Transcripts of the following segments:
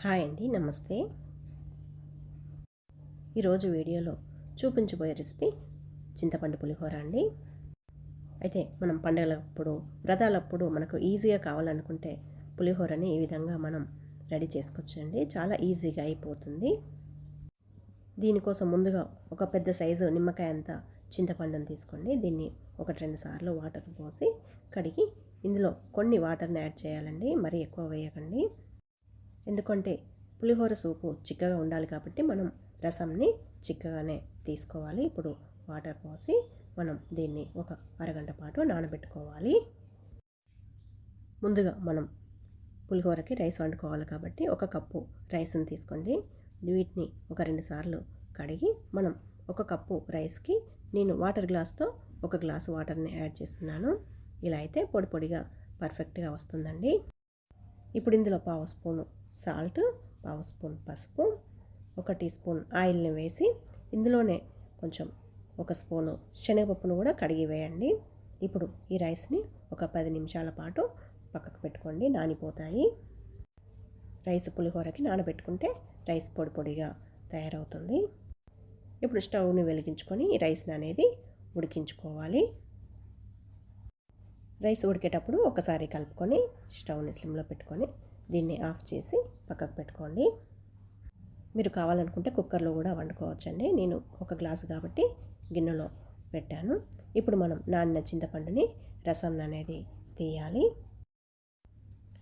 Hi అండి నమస్తే. ఈరోజు వీడియోలో చూపించబోయే రెసిపీ చింతపండు పులిహోర అండి. అయితే మనం పండుగలప్పుడు వ్రతాలప్పుడు మనకు ఈజీగా కావాలనుకుంటే పులిహోరని ఈ విధంగా మనం రెడీ చేసుకోవచ్చండి. చాలా ఈజీగా అయిపోతుంది. దీనికోసం ముందుగా ఒక పెద్ద సైజు నిమ్మకాయ అంత చింతపండుని తీసుకోండి. దీన్ని ఒకటి రెండు సార్లు వాటర్ పోసి కడిగి ఇందులో కొన్ని వాటర్ని యాడ్ చేయాలండి. మరీ ఎక్కువ వేయకండి. ఎందుకంటే పులిహోర సూపు చిక్కగా ఉండాలి కాబట్టి మనం రసంని చిక్కగానే తీసుకోవాలి. ఇప్పుడు వాటర్ పోసి మనం దీన్ని ఒక అరగంట పాటు నానబెట్టుకోవాలి. ముందుగా మనం పులిహోరకి రైస్ వండుకోవాలి కాబట్టి ఒక కప్పు రైస్ని తీసుకోండి. వీటిని ఒక రెండు సార్లు కడిగి మనం ఒక కప్పు రైస్కి నేను వాటర్ గ్లాస్తో ఒక గ్లాసు వాటర్ని యాడ్ చేస్తున్నాను. ఇలా అయితే పొడి పొడిగా పర్ఫెక్ట్గా వస్తుందండి. ఇప్పుడు ఇందులో పావు స్పూను సాల్ట్ పావు స్పూన్ పసుపు ఒక టీ స్పూన్ ఆయిల్ని వేసి ఇందులోనే కొంచెం ఒక స్పూను శనగపప్పును కూడా కడిగి వేయండి. ఇప్పుడు ఈ రైస్ని ఒక పది నిమిషాల పాటు పక్కకు పెట్టుకోండి నానిపోతాయి. రైస్ పులిహోరకి నానబెట్టుకుంటే రైస్ పొడి పొడిగా తయారవుతుంది. ఇప్పుడు స్టవ్ని వెలిగించుకొని ఈ రైస్ని అనేది ఉడికించుకోవాలి. రైస్ ఉడికేటప్పుడు ఒకసారి కలుపుకొని స్టవ్ని స్లిమ్లో పెట్టుకొని దీన్ని ఆఫ్ చేసి పక్కకు పెట్టుకోండి. మీరు కావాలనుకుంటే కుక్కర్లో కూడా వండుకోవచ్చండి. నేను ఒక గ్లాసు కాబట్టి గిన్నెలో పెట్టాను. ఇప్పుడు మనం నానిన చింతపండుని రసం అనేది తీయాలి.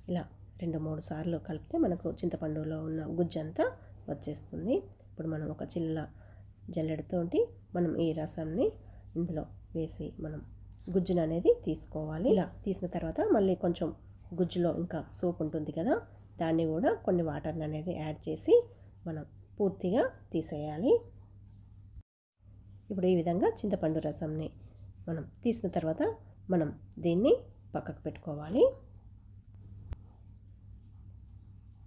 ఇలా రెండు మూడు సార్లు కలిపితే మనకు చింతపండులో ఉన్న గుజ్జంతా వచ్చేస్తుంది. ఇప్పుడు మనం ఒక చిల్ల జల్లెడతోటి మనం ఈ రసంని ఇందులో వేసి మనం గుజ్జును అనేది తీసుకోవాలి. ఇలా తీసిన తర్వాత మళ్ళీ కొంచెం గుజ్జులో ఇంకా సూప్ ఉంటుంది కదా దాన్ని కూడా కొన్ని వాటర్ని అనేది యాడ్ చేసి మనం పూర్తిగా తీసేయాలి. ఇప్పుడు ఈ విధంగా చింతపండు రసంని మనం తీసిన తర్వాత మనం దీన్ని పక్కకు పెట్టుకోవాలి.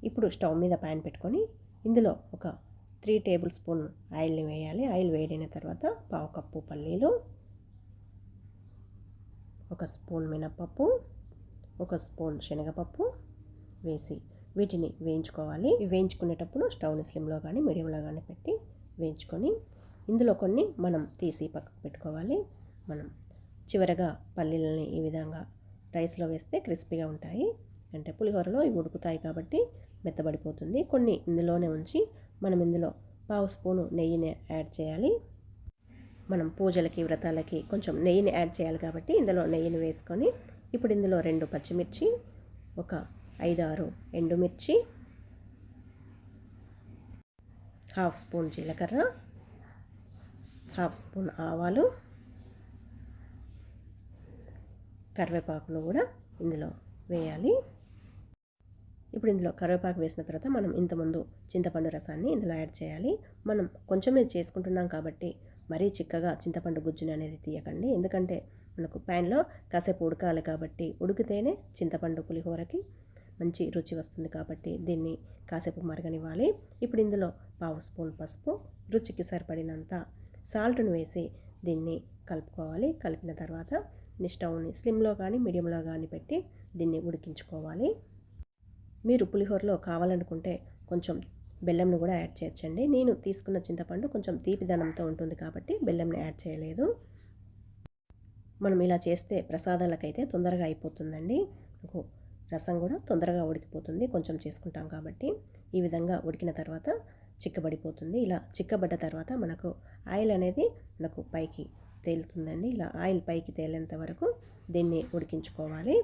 ఇప్పుడు స్టవ్ మీద ప్యాన్ పెట్టుకొని ఇందులో ఒక త్రీ టేబుల్ స్పూన్ ఆయిల్ని వేయాలి. ఆయిల్ వేడిన తర్వాత పావు కప్పు పల్లీలు ఒక స్పూన్ మినప్పప్పు ఒక స్పూన్ శనగపప్పు వేసి వీటిని వేయించుకోవాలి. వేయించుకునేటప్పుడు స్టవ్ని స్లిమ్లో కానీ మీడియంలో కానీ పెట్టి వేయించుకొని ఇందులో కొన్ని మనం తీసి పక్కకు పెట్టుకోవాలి. మనం చివరగా పల్లీలని ఈ విధంగా రైస్లో వేస్తే క్రిస్పీగా ఉంటాయి. అంటే పులిహోరలో ఇవి ఉడుకుతాయి కాబట్టి మెత్తబడిపోతుంది. కొన్ని ఇందులోనే ఉంచి మనం ఇందులో పావు స్పూను నెయ్యిని యాడ్ చేయాలి. మనం పూజలకి వ్రతాలకి కొంచెం నెయ్యిని యాడ్ చేయాలి కాబట్టి ఇందులో నెయ్యిని వేసుకొని ఇప్పుడు ఇందులో రెండు పచ్చిమిర్చి ఒక ఐదారు ఎండుమిర్చి హాఫ్ స్పూన్ జీలకర్ర హాఫ్ స్పూన్ ఆవాలు కరివేపాకును కూడా ఇందులో వేయాలి. ఇప్పుడు ఇందులో కరివేపాకు వేసిన తర్వాత మనం ఇంతకుముందు చింతపండు రసాన్ని ఇందులో యాడ్ చేయాలి. మనం కొంచెమే చేసుకుంటున్నాం కాబట్టి మరీ చిక్కగా చింతపండు గుజ్జుని అనేది తీయకండి. ఎందుకంటే మనకు ప్యాన్లో కాసేపు ఉడకాలి కాబట్టి ఉడికితేనే చింతపండు పులిహోరకి మంచి రుచి వస్తుంది కాబట్టి దీన్ని కాసేపు మరగనివ్వాలి. ఇప్పుడు ఇందులో పావు స్పూన్ పసుపు రుచికి సరిపడినంత సాల్ట్ను వేసి దీన్ని కలుపుకోవాలి. కలిపిన తర్వాత స్టవ్ని స్లిమ్లో కానీ మీడియంలో కానీ పెట్టి దీన్ని ఉడికించుకోవాలి. మీరు పులిహోరలో కావాలనుకుంటే కొంచెం బెల్లంను కూడా యాడ్ చేయొచ్చండి. నేను తీసుకున్న చింతపండు కొంచెం తీపిదనంతో ఉంటుంది కాబట్టి బెల్లంని యాడ్ చేయలేదు. మనం ఇలా చేస్తే ప్రసాదాలకైతే తొందరగా అయిపోతుందండి. నాకు రసం కూడా తొందరగా ఉడికిపోతుంది. కొంచెం చేసుకుంటాం కాబట్టి ఈ విధంగా ఉడికిన తర్వాత చిక్కబడిపోతుంది. ఇలా చిక్కబడ్డ తర్వాత మనకు ఆయిల్ అనేది మనకు పైకి తేలుతుందండి. ఇలా ఆయిల్ పైకి తేలేంత వరకు దీన్ని ఉడికించుకోవాలి.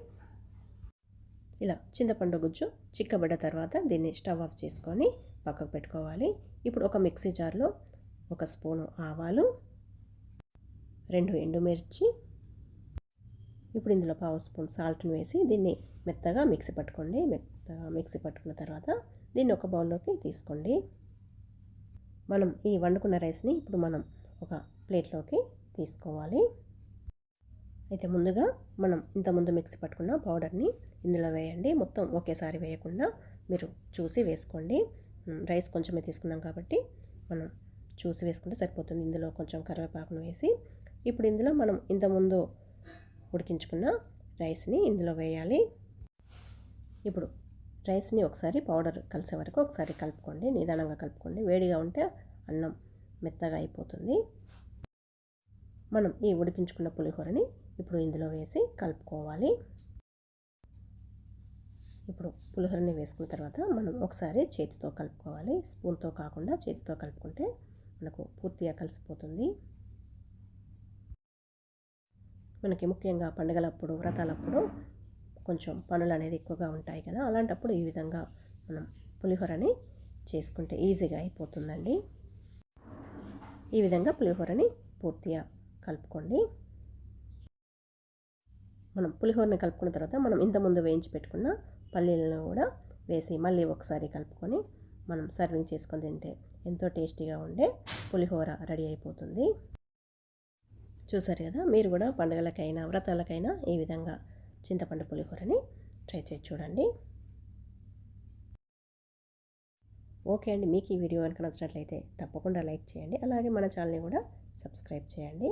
ఇలా చింతపండు గుజ్జు చిక్కబడ్డ తర్వాత దీన్ని స్టవ్ ఆఫ్ చేసుకొని పక్కకు పెట్టుకోవాలి. ఇప్పుడు ఒక మిక్సీ జార్లో ఒక స్పూను ఆవాలు రెండు ఎండుమిర్చి ఇప్పుడు ఇందులో పావు స్పూన్ సాల్ట్ని వేసి దీన్ని మెత్తగా మిక్సీ పట్టుకోండి. మెత్తగా మిక్సీ పట్టుకున్న తర్వాత దీన్ని ఒక బౌల్లోకి తీసుకోండి. మనం ఈ వండుకున్న రైస్ని ఇప్పుడు మనం ఒక ప్లేట్లోకి తీసుకోవాలి. అయితే ముందుగా మనం ఇంతకుముందు మిక్సీ పట్టుకున్న పౌడర్ని ఇందులో వేయండి. మొత్తం ఒకేసారి వేయకుండా మీరు చూసి వేసుకోండి. రైస్ కొంచెమే తీసుకున్నాం కాబట్టి మనం చూసి వేసుకుంటే సరిపోతుంది. ఇందులో కొంచెం కరివేపాకును వేసి ఇప్పుడు ఇందులో మనం ఇంతకుముందు ఉడికించుకున్న రైస్ని ఇందులో వేయాలి. ఇప్పుడు రైస్ని ఒకసారి పౌడర్ కలిసే వరకు ఒకసారి కలుపుకోండి. నిదానంగా కలుపుకోండి. వేడిగా ఉంటే అన్నం మెత్తగా అయిపోతుంది. మనం ఈ ఉడికించుకున్న పులిహోరని ఇప్పుడు ఇందులో వేసి కలుపుకోవాలి. ఇప్పుడు పులిహోరని వేసుకున్న తర్వాత మనం ఒకసారి చేతితో కలుపుకోవాలి. స్పూన్తో కాకుండా చేతితో కలుపుకుంటే మనకు పూర్తిగా కలిసిపోతుంది. మనకి ముఖ్యంగా పండుగలప్పుడు వ్రతాలప్పుడు కొంచెం పనులు అనేది ఎక్కువగా ఉంటాయి కదా. అలాంటప్పుడు ఈ విధంగా మనం పులిహోరని చేసుకుంటే ఈజీగా అయిపోతుందండి. ఈ విధంగా పులిహోరని పూర్తిగా కలుపుకోండి. మనం పులిహోరని కలుపుకున్న తర్వాత మనం ఇంతకుముందు వేయించి పెట్టుకున్న పల్లీలను కూడా వేసి మళ్ళీ ఒకసారి కలుపుకొని మనం సర్వింగ్ చేసుకొని తింటే ఎంతో టేస్టీగా ఉండే పులిహోర రెడీ అయిపోతుంది. చూసారు కదా మీరు కూడా పండుగలకైనా వ్రతాలకైనా ఈ విధంగా చింతపండు పులిహోరని ట్రై చేసి చూడండి. ఓకే అండి మీకు ఈ వీడియో కనుక నచ్చినట్లయితే తప్పకుండా లైక్ చేయండి అలాగే మన ఛానల్ని కూడా సబ్స్క్రైబ్ చేయండి.